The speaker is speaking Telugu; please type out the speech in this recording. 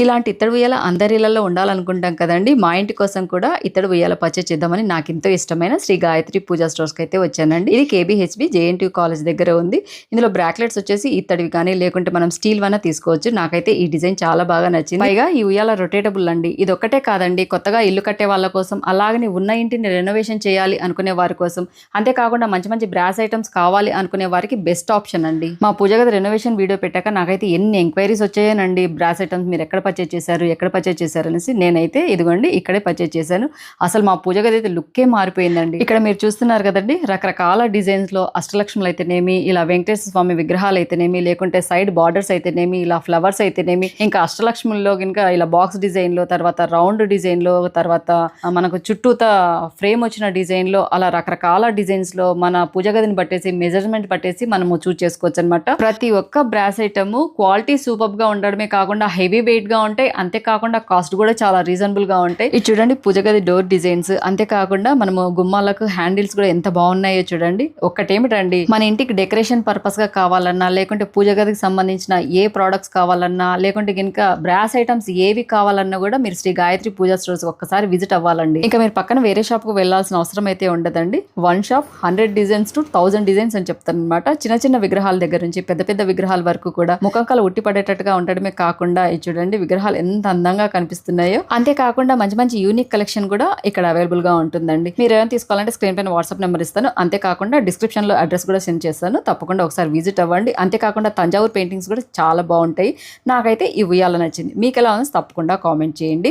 ఇలాంటి ఇత్తడి ఉయ్యాల అందరిలలో ఉండాలనుకుంటాం కదండి. మా ఇంటి కోసం కూడా ఇత్తడి ఉయ్యాల పర్చేజ్ చేద్దామని నాకు ఎంతో ఇష్టమైన శ్రీ గాయత్రి పూజా స్టోర్స్కి అయితే వచ్చానండి. ఇది కేబీహెచ్బి జేఎన్టీ కాలేజ్ దగ్గర ఉంది. ఇందులో బ్రాక్లెట్స్ వచ్చేసి ఇత్తడివి కానీ లేకుంటే మనం స్టీల్ వన తీసుకోవచ్చు. నాకైతే ఈ డిజైన్ చాలా బాగా నచ్చింది. పైగా ఈ ఉయ్యాల రొటేటబుల్ అండి. ఇది ఒక్కటే కాదండి. కొత్తగా ఇల్లు కట్టే వాళ్ళ కోసం అలాగని ఉన్న ఇంటిని రెనోవేషన్ చేయాలి అనుకునే వారి కోసం అంతేకాకుండా మంచి మంచి బ్రాస్ ఐటమ్స్ కావాలి అనుకునే వారికి బెస్ట్ ఆప్షన్ అండి. మా పూజ గది రెనోవేషన్ వీడియో పెట్టాక నాకైతే ఎన్ని ఎంక్వైరీస్ వచ్చాయనండి. బ్రాస్ ఐటమ్స్ మీరు ఎక్కడ పర్చేజ్ చేశారు ఎక్కడ పర్చేజ్ చేశారు అనేసి నేనైతే ఇదిగోండి ఇక్కడే పర్చేజ్ చేశాను. అసలు మా పూజ గది అయితే లుక్కే మారిపోయిందండి. ఇక్కడ మీరు చూస్తున్నారు కదండి రకరకాల డిజైన్స్లో అష్టలక్ష్ములు అయితేనేమి ఇలా వెంకటేశ్వర స్వామి విగ్రహాలు అయితేనేమి లేకుంటే సైడ్ బార్డర్స్ అయితేనేమి ఇలా ఫ్లవర్స్ అయితేనేమి ఇంకా అష్టలక్ష్ముల్లో ఇంకా ఇలా బాక్స్ డిజైన్లో తర్వాత రౌండ్ డిజైన్లో తర్వాత మనకు చుట్టూత ఫ్రేమ్ వచ్చిన డిజైన్లో అలా రకరకాల డిజైన్స్లో మన పూజ గదిని పట్టేసి మెజర్మెంట్ పట్టేసి మనము చూస్ చేసుకోవచ్చు అనమాట ప్రతి ఒక్క బ్రాస్ ఐటమ్ క్వాలిటీ సూపర్గా ఉండడమే కాకుండా హెవీ వెయిట్ గా ఉంటాయి. అంతేకాకుండా కాస్ట్ కూడా చాలా రీజనబుల్గా ఉంటాయి. ఇది చూడండి పూజ గది డోర్ డిజైన్స్ అంతేకాకుండా మనము గుమ్మాలకు హ్యాండిల్స్ కూడా ఎంత బాగున్నాయో చూడండి. ఒక్కటేమిటండి? మన ఇంటికి డెకరేషన్ పర్పస్గా కావాలన్నా లేకుంటే పూజ గదికి సంబంధించిన ఏ ప్రోడక్ట్స్ కావాలన్నా లేకుంటే కనుక బ్రాస్ ఐటమ్స్ ఏవి కావాలన్నా కూడా మీరు శ్రీ గాయత్రి పూజా స్టోర్స్ ఒక్కసారి విజిట్ అవ్వాలండి. ఇంకా మీరు పక్కన వేరే షాప్కు వెళ్ళాల్సిన అవసరం అయితే ఉండదండి. One shop hundred designs two thousand designs అని చెప్తాను అనమాట చిన్న చిన్న విగ్రహాల దగ్గర నుంచి పెద్ద పెద్ద విగ్రహాల వరకు కూడా ముఖంకాలు ఉట్టి పడేటట్టుగా ఉండడమే కాకుండా చూడండి విగ్రహాలు ఎంత అందంగా కనిపిస్తున్నాయో. అంతేకాకుండా మంచి మంచి యూనిక్ కలెక్షన్ కూడా ఇక్కడ అవైలబుల్గా ఉంటుందండి. మీరు ఏమైనా తీసుకోవాలంటే స్క్రీన్ పైన వాట్సాప్ నెంబర్ ఇస్తాను. అంతేకాకుండా డిస్క్రిప్షన్లో అడ్రస్ కూడా సెండ్ చేస్తాను. తప్పకుండా ఒకసారి విజిట్ అవ్వండి. అంతేకాకుండా తంజావూరు పెయింటింగ్స్ కూడా చాలా బాగుంటాయి. నాకైతే ఈ ఉయ్యాల నచ్చింది. మీకు ఎలా ఉంది తప్పకుండా కామెంట్ చేయండి.